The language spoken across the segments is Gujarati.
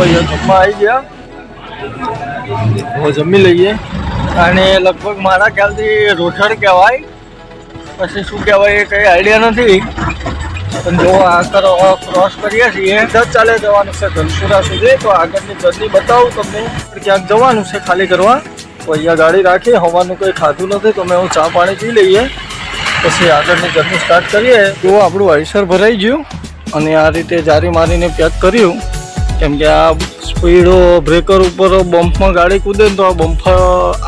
અહીંયા જમવા આવી ગયા. જમી લઈએ. અને લગભગ મારા ખ્યાલથી રોઠડ કહેવાય. પછી શું કહેવાય એ કંઈ આઈડિયા નથી. પણ જો આ કરો ક્રોસ કરીએ છીએ. દસ ચાલે જવાનું છે ધનસુરા સુધી. તો આગળની જર્ની બતાવું તમને. ક્યાંક જવાનું છે ખાલી કરવા. તો અહીંયા ગાડી રાખી, હવાનું કંઈ ખાધું નથી, તો મેં હું ચા પાણી પી લઈએ. પછી આગળની જર્ની સ્ટાર્ટ કરીએ. તો આપણું આઈસર ભરાઈ ગયું. અને આ રીતે જારી મારીને પેક કર્યું. કેમ કે આ સ્પીડો બ્રેકર ઉપર બમ્પમાં ગાડી કૂદે ને તો આ બમ્પ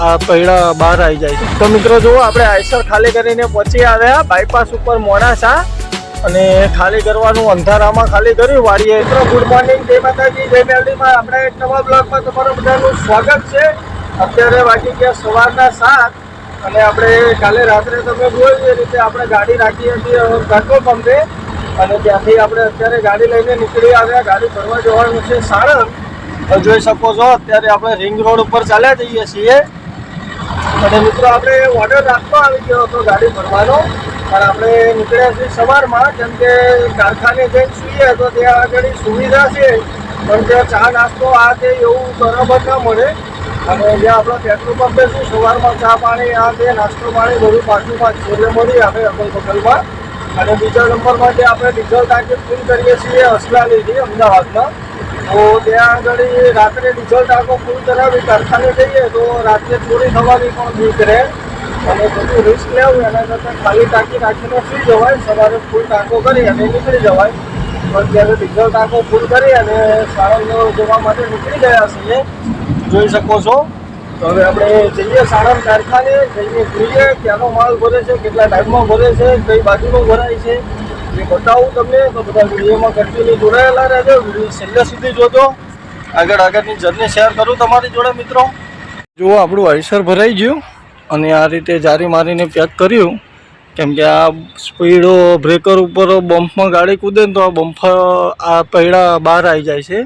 આ પૈડા બહાર આવી જાય છે. તો મિત્રો જુઓ, આપણે આઈસર ખાલી કરીને પહોંચી આવ્યા બાયપાસ ઉપર મોડાસા અને ખાલી કરવાનું અંધારામાં ખાલી કર્યું. વાડીએ મિત્રો ગુડ મોર્નિંગ જય માતાજી, જય મેલડીમાં. આપણે એક નવા બ્લોગમાં તમારું બધાનું સ્વાગત છે. અત્યારે વાગી ગયા સવારના સાત અને આપણે કાલે રાત્રે તમે જોયું એ રીતે આપણે ગાડી રાખી હતી પેટ્રોલ પંપે. અને ત્યાંથી આપણે અત્યારે ગાડી લઈને નીકળી આવ્યા. ગાડી ભરવા જવાનું છે સાણંદ જોઈ શકો છો, અત્યારે આપણે રિંગ રોડ ઉપર ચાલ્યા જઈએ છીએ. અને મિત્રો, આપણે ઓર્ડર રાખવા આવી ગયો હતો ગાડી ભરવાનો પણ આપણે નીકળ્યા છીએ સવારમાં. કેમ કે કારખાને જઈને સુઈએ તો ત્યાં આગળ સુવિધા છે. પણ ત્યાં ચા નાસ્તો આ તે એવું બરાબર ના મળે. અને જ્યાં આપણો પેટ્રોલ પંપે શું, સવારમાં ચા પાણી, આ તે નાસ્તો પાણી બધું પાછું છેલ્લે મળી આવે અગલ બકલમાં અને બીજા નંબરમાં જે આપણે ડીઝલ ટાંકી ફૂલ કરીએ છીએ અસલાલીથી, અમદાવાદમાં. તો ત્યાં આગળ રાત્રે ડીઝલ ટાંકો ફૂલ કરાવી, કારખાને જઈએ તો રાત્રે ચોરી થવાની પણ બીક રહે અને બધું રિસ્ક લેવું, એના કરતાં ખાલી ટાંકી રાખીને સુઈ જવાય. સવારે ફૂલ ટાંકો કરી અને નીકળી જવાય. પણ ત્યારે ડીઝલ ટાંકો ફૂલ કરી અને સારો જવા માટે નીકળી ગયા છીએ. જોઈ શકો છો. હવે આપણે જઈએ સાણંદ કારખાને જઈને જોઈએ ક્યાંનો માલ ભરે છે, કેટલા ટાઈમમાં ભરે છે, કઈ બાજુનો ભરાય છે. એ બતાવું તમને, તો બધા વિડીયોમાં કન્ટિન્યુ જોડાયેલા રહેજો. વીડિયો છેલ્લે સુધી જોજો. આગળ આગળની જર્ની શેર કરું તમારી જોડે, મિત્રો. જુઓ, આપણું આઈસર ભરાઈ ગયું અને આ રીતે જારી મારીને પેક કર્યું. કેમ કે આ સ્પીડો બ્રેકર ઉપર બમ્પમાં ગાડી કૂદે ને તો આ બમ્પ આ પૈડા બહાર આવી જાય છે.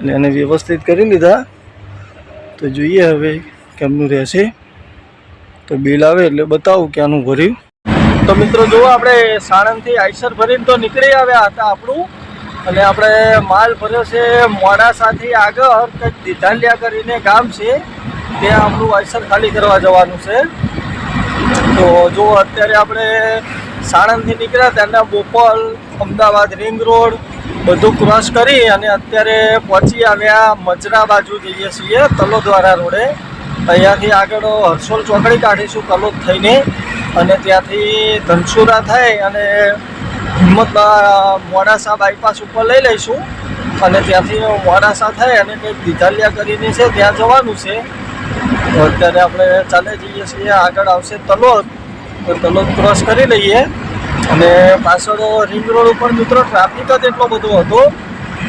અને એને વ્યવસ્થિત કરી લીધા. તો જોઈએ હવે કેમનું રહેશે. તો બિલ આવે એટલે બતાવું ક્યાંનું ભર્યું. તો મિત્રો જુઓ આપણે સાણંદથી આઈસર ભરીને તો નીકળી આવ્યા હતા આપણું. અને આપણે માલ ભર્યો છે મોડાસાથી આગળ, કંઈક દીધાલિયા કરીને ગામ છે. ત્યાં આપણું આઈસર ખાલી કરવા જવાનું છે. તો જો અત્યારે આપણે સાણંદથી નીકળ્યા ત્યાંના બોપલ, અમદાવાદ રિંગ રોડ બધું ક્રોસ કરી અને અત્યારે પહોંચી આવ્યા મજરા બાજુ જઈએ છીએ તલોદવારા રોડે. અહીંયાથી આગળ હરસોલ ચોકડી કાઢીશું તલોદ થઈને અને ત્યાંથી ધનસુરા થાય અને હિંમત મોડાસા બાયપાસ ઉપર લઈ લઈશું. અને ત્યાંથી મોડાસા થાય અને કંઈક દીધાલિયા કરીને છે, ત્યાં જવાનું છે. અત્યારે આપણે ચાલે જઈએ છીએ, આગળ આવશે તલોદ તો તલોદ ક્રોસ કરી લઈએ. અને પાછળ રિંગ રોડ ઉપર મિત્રો ટ્રાફિક જ એટલો બધો હતો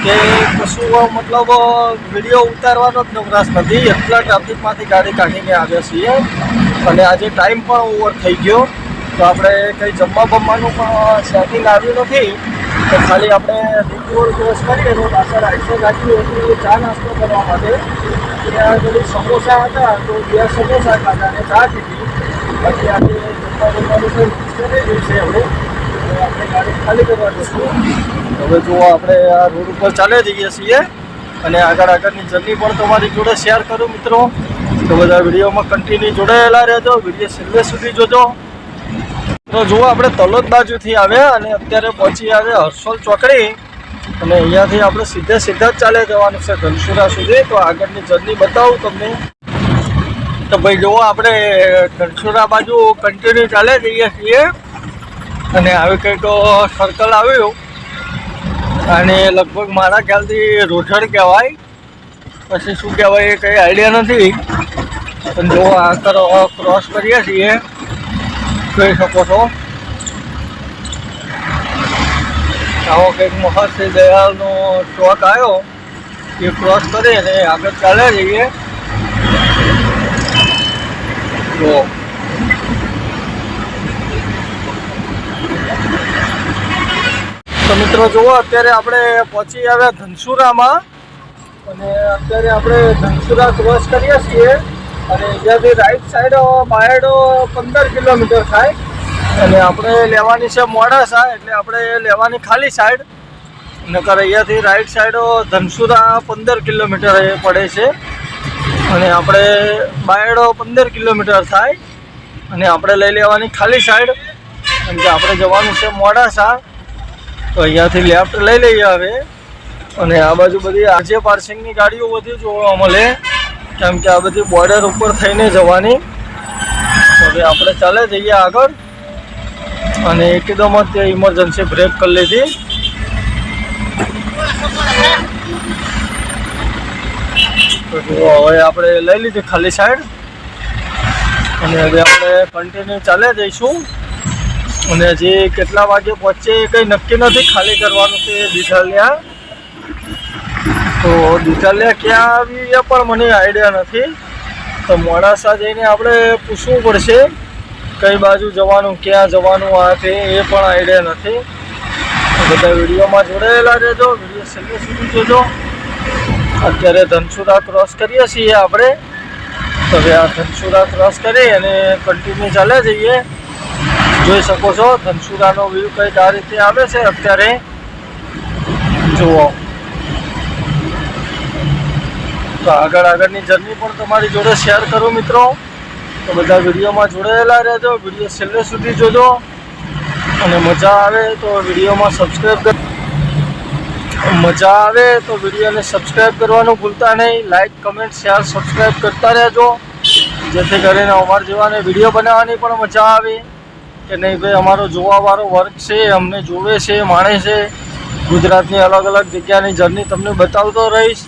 કે કશું મતલબ વીડિયો ઉતારવાનો જ નવરાશ નથી. એટલા ટ્રાફિકમાંથી ગાડી કાઢીને આવ્યા છીએ. અને આજે ટાઈમ પણ ઓવર થઈ ગયો. તો આપણે કંઈ જમવા બમવાનું પણ સેટિંગ આવ્યું નથી. તો ખાલી આપણે રિંગ રોડ ક્રોસ કરીએ તો પાછળ આઈસર રાખ્યું હતું ચા નાસ્તો કરવા માટે. ત્યાં બધું સમોસા હતા, તો બે સમોસા ખાધા અને ચા પીધી. પછી આજે હવે જો આપણે આ રોડ ઉપર ચાલે જઈએ છીએ અને આગળ આગળની જર્ની પણ તમારી જોડે શેર કરું મિત્રો. તો બધા વિડીયોમાં કન્ટિન્યુ જોડાયેલા રહેજો, વીડિયો છેલ્લે સુધી જોજો. તો જુઓ આપણે તલોદ બાજુથી આવ્યા અને અત્યારે પહોંચી આવ્યા હર્ષોલ ચોકડી. અને અહીંયાથી આપણે સીધે સીધા જ ચાલે જવાનું છે ધનસુરા સુધી. તો આગળની જર્ની બતાવું તમને. તો ભાઈ જુઓ, આપણે ધનસુરા બાજુ કન્ટિન્યુ ચાલે જઈએ છીએ. અને આવી કંઈક સર્કલ આવ્યું. અને લગભગ મારા ખ્યાલથી રોઠડ કહેવાય. પછી શું કહેવાય એ કંઈ આઈડિયા નથી. પણ જો આ કરો ક્રોસ કરીએ છીએ. જોઈ શકો છો. આવો કંઈક મહર્ષિ દયાળનો ચોક આવ્યો. એ ક્રોસ કરીને આગળ ચાલે જઈએ. તો મિત્રો, જુઓ, અત્યારે આપણે પહોંચી આવ્યા ધનસુરામાં અને અત્યારે આપણે ધનસુરા ક્રોસ કરીએ છીએ. અને અહીંયાથી રાઈટ સાઈડ બાયડો પંદર કિલોમીટર થાય. અને આપણે લેવાની છે મોડાસા એટલે આપણે લેવાની ખાલી સાઈડ નકર અહીંયાથી રાઈટ સાઈડ ધનસુરા પંદર કિલોમીટર પડે છે. અને આપણે બાયડો પંદર કિલોમીટર થાય અને આપણે લઈ લેવાની ખાલી સાઈડ. કેમ કે આપણે જવાનું છે મોડાસા. તો અહીંયાથી લેફ્ટ લઈ લઈએ હવે. અને આ બાજુ બધી આજે પાર્સિંગની ગાડીઓ બધી જોવા મળે. કેમ કે આ બધી બોર્ડર ઉપર થઈને જવાની. હવે આપણે ચાલે જઈએ આગળ. અને એકદમ જ તે ઇમરજન્સી બ્રેક કરી લીધી. હવે આપણે લઈ લીધી ખાલી સાઈડ અને હવે આપણે કન્ટિન્યુ ચાલે જઈશું. અને હજી કેટલા વાગે પહોંચે એ કંઈ નક્કી નથી, ખાલી કરવાનું છે દિઠાલિયા. તો દિઠાલિયા ક્યાં આવી એ પણ મને આઈડિયા નથી. તો મોડાસા જઈને આપણે પૂછવું પડશે, કઈ બાજુ જવાનું, ક્યાં જવાનું, આ તે એ પણ આઈડિયા નથી. બધા વિડીયોમાં જોડાયેલા રહેજો, વીડિયો છેલ્લે સુધી જોજો. અત્યારે ધનસુરા ક્રોસ કરીએ છીએ આપણે. તો હવે આ ધનસુરા ક્રોસ કરી અને કન્ટિન્યુ ચાલે જઈએ. જોઈ શકો છો, ધનસુરાનો વ્યૂ કંઈક આ રીતે આવે છે અત્યારે. જુઓ. તો આગળ આગળની જર્ની પણ તમારી જોડે શેર કરું મિત્રો. તો બધા વિડીયોમાં જોડાયેલા રહેજો. વીડિયો છેલ્લે સુધી જોજો. અને મજા આવે તો વિડીયોમાં સબસ્ક્રાઈબ કર મજા આવે તો વિડીયોને સબસ્ક્રાઈબ કરવાનું ભૂલતા નહીં. લાઈક કમેન્ટ શેર સબસ્ક્રાઈબ કરતા રહેજો. જેથી કરીને અમાર જેવાને વીડિયો બનાવવાની પણ મજા આવે. કે નહીં ભાઈ, અમારો જોવાવાળો વર્ગ છે, અમને જોવે છે, માણે છે. ગુજરાતની અલગ અલગ જગ્યાની જર્ની તમને બતાવતો રહીશ.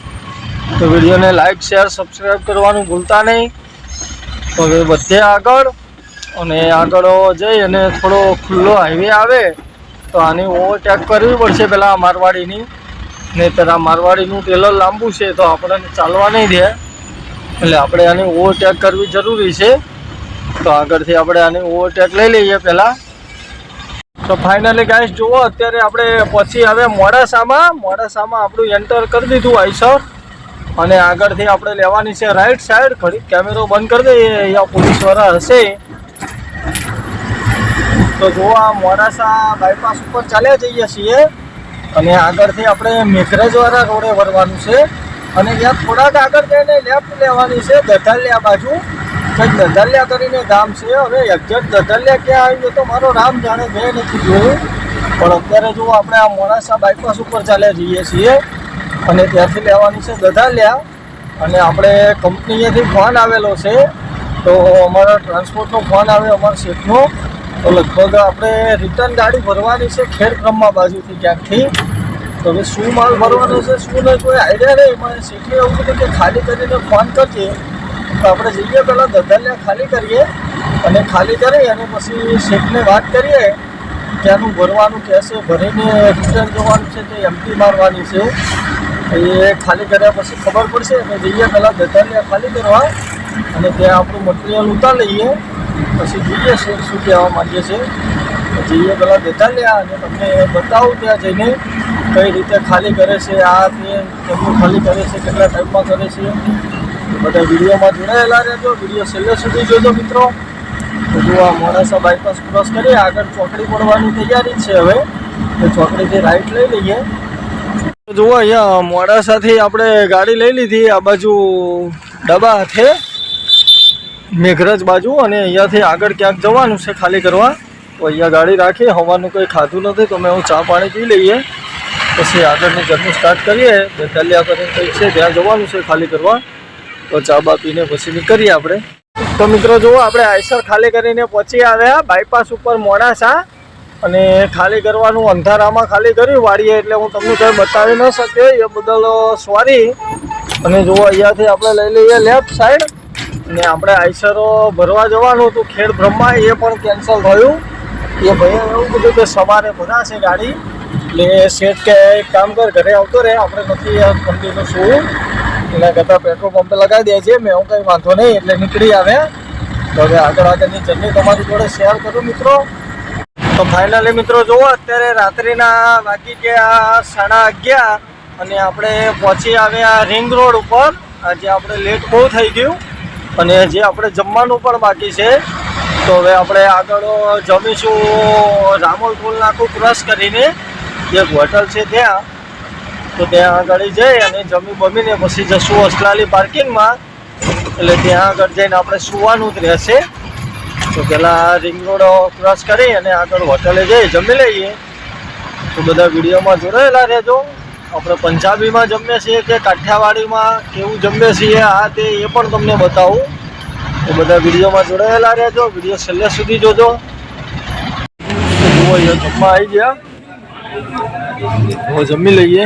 તો વિડીયોને લાઈક શેર સબસ્ક્રાઈબ કરવાનું ભૂલતા નહીં. હવે બધે આગળ. અને આગળ જઈ અને થોડો ખુલ્લો હાઈવે આવે. તો આની ઓવરટેક કરવી પડશે પહેલાં મારવાડીની. નહીંતર આ મારવાડીનું ટેલર લાંબુ છે તો આપણને ચાલવા નહીં દે. એટલે આપણે આની ઓવરટેક કરવી જરૂરી છે. તો આગળથી આપણે આની ઓવરટેક લઈ લઈએ પહેલાં. તો ફાઇનલી ગાઈસ જુઓ, અત્યારે આપણે પછી હવે મોડાસામાં મોડાસામાં આપણું એન્ટર કરી દીધું આઈસર. અને આગળથી આપણે લેવાની છે રાઈટ સાઈડ ખરી કેમેરો બંધ કરી દઈએ, અહીંયા પોલીસવાળા હશે. તો જો આ મોડાસા બાયપાસ ઉપર ચાલ્યા જઈએ છીએ. અને આગળથી આપણે મેઘરજવાળા રોડે વળવાનું છે. અને ત્યાં થોડાક આગળ જઈને લેફ્ટ લેવાની છે, દધાલિયા બાજુ. કંઈક દધાલિયા કરીને ગામ છે. હવે એક્ઝેક્ટ દધાલિયા ક્યાં આવી તો મારો રામ જાણે, મેં નથી જોયું. પણ અત્યારે જો આપણે આ મોડાસા બાયપાસ ઉપર ચાલ્યા જઈએ છીએ, અને ત્યાંથી લેવાની છે દધાલિયા. અને આપણે કંપનીએથી ફોન આવેલો છે. તો અમારા ટ્રાન્સપોર્ટનો ફોન આવે અમારા શેઠનો. તો લગભગ આપણે રિટર્ન ગાડી ભરવાની છે ખેર ક્રમમાં બાજુથી ક્યાંકથી. તો હવે શું માલ ભરવાનો છે, શું નહીં, કોઈ આઈડિયા નહીં. મને શેઠે એવું કીધું કે ખાલી કરીને ફોન કરજે. તો આપણે જઈએ પહેલાં દધાલિયા ખાલી કરીએ અને ખાલી કરી અને પછી શેઠને વાત કરીએ ત્યાંનું ભરવાનું કહેશે. ભરીને રિટર્ન જવાનું છે કે એમટી મારવાની છે. એ ખાલી કર્યા પછી ખબર પડશે. અને જઈએ પહેલાં દધાલિયા ખાલી કરવા અને ત્યાં આપણું મટીરિયલ ઉતાર લઈએ. પછી જોઈએ છે શું કહેવા માંગે છે. જઈએ પહેલાં દધાલિયા અને તમને બતાવું ત્યાં જઈને કઈ રીતે ખાલી કરે છે, આ તે કેમનું ખાલી કરે છે, કેટલા ટાઈમમાં કરે છે. બધા વિડીયોમાં જોડાયેલા રહેજો. વીડિયો છેલ્લે સુધી જોજો મિત્રો. બધું આ મોડાસા બાયપાસ ક્રોસ કરીએ, આગળ ચોકડી પડવાની તૈયારી છે હવે. તો ચોકડીથી રાઈટ લઈ લઈએ. જુઓ અહીંયા મોડાસાથી આપણે ગાડી લઈ લીધી. આ બાજુ ડબા હાથે. મેઘરજ બાજુ અને અહીંયાથી આગળ ક્યાંક જવાનું છે ખાલી કરવા. તો અહીંયા ગાડી રાખી, હવાનું કંઈ ખાધું નથી, તો મેં હું ચા પાણી પી લઈએ. પછી આગળની જર્ની સ્ટાર્ટ કરીએ. બેતાલિયા કરીને કંઈક છે, ત્યાં જવાનું છે ખાલી કરવા. તો ચા બા પીને પછી નીકળીએ આપણે. તો મિત્રો જુઓ, આપણે આઈસર ખાલી કરીને પહોંચી આવ્યા. બાયપાસ ઉપર મોડાસા અને ખાલી કરવાનું અંધારામાં ખાલી કર્યું. વાડીએ એટલે હું તમને કંઈ બતાવી ન શક્યો. એ બદલ સોરી અને જુઓ, અહીંયાથી આપણે લઈ લઈએ લેફ્ટ સાઈડ અને આપણે આઈસરો ભરવા જવાનું હતું. ખેડ બ્રહ્મા એ પણ કેન્સલ થયું. એ ભાઈએ એવું કીધું કે સવારે ભરાશે ગાડી. એટલે શેઠ કે એક કામ કર, ઘરે આવતો રહે. આપણે નથી કંપનીનું શું. એટલે કરતાં પેટ્રોલ પંપે લગાવી દે છે. મેં હું કંઈ વાંધો નહીં, એટલે નીકળી આવે. તો હવે આગળ આગળની જર્ની તમારી જોડે શેર કરું મિત્રો. તો ફાઇનલી મિત્રો જુઓ, અત્યારે રાત્રિના વાગી ગયા સાડા અગિયાર અને આપણે પહોંચી આવ્યા રિંગ રોડ ઉપર. આજે આપણે લેટ બહુ થઈ ગયું. અને જે આપણે જમવાનું પણ બાકી છે, તો હવે આપણે આગળ જમીશું રામોલ ટોલ નાકું ક્રોસ કરીને. એક હોટલ છે ત્યાં. તો ત્યાં આગળ જઈ અને જમી બમીને પછી જશું અસલાલી પાર્કિંગમાં. એટલે ત્યાં આગળ જઈને આપણે સુવાનું જ રહેશે. તો પહેલાં રિંગ રોડ ક્રોસ કરી અને આગળ હોટલે જઈ જમી લઈએ. તો બધા વિડીયોમાં જોડાયેલા રહેજો. આપણે પંજાબીમાં જમીએ છીએ કે કાઠિયાવાડીમાં કેવું જમીએ છીએ, આ તે એ પણ તમને બતાવું. તો બધા વિડીયોમાં જોડાયેલા રહેજો, વીડિયો છેલ્લે સુધી જોજો. જમવા આવી ગયા. જમી લઈએ.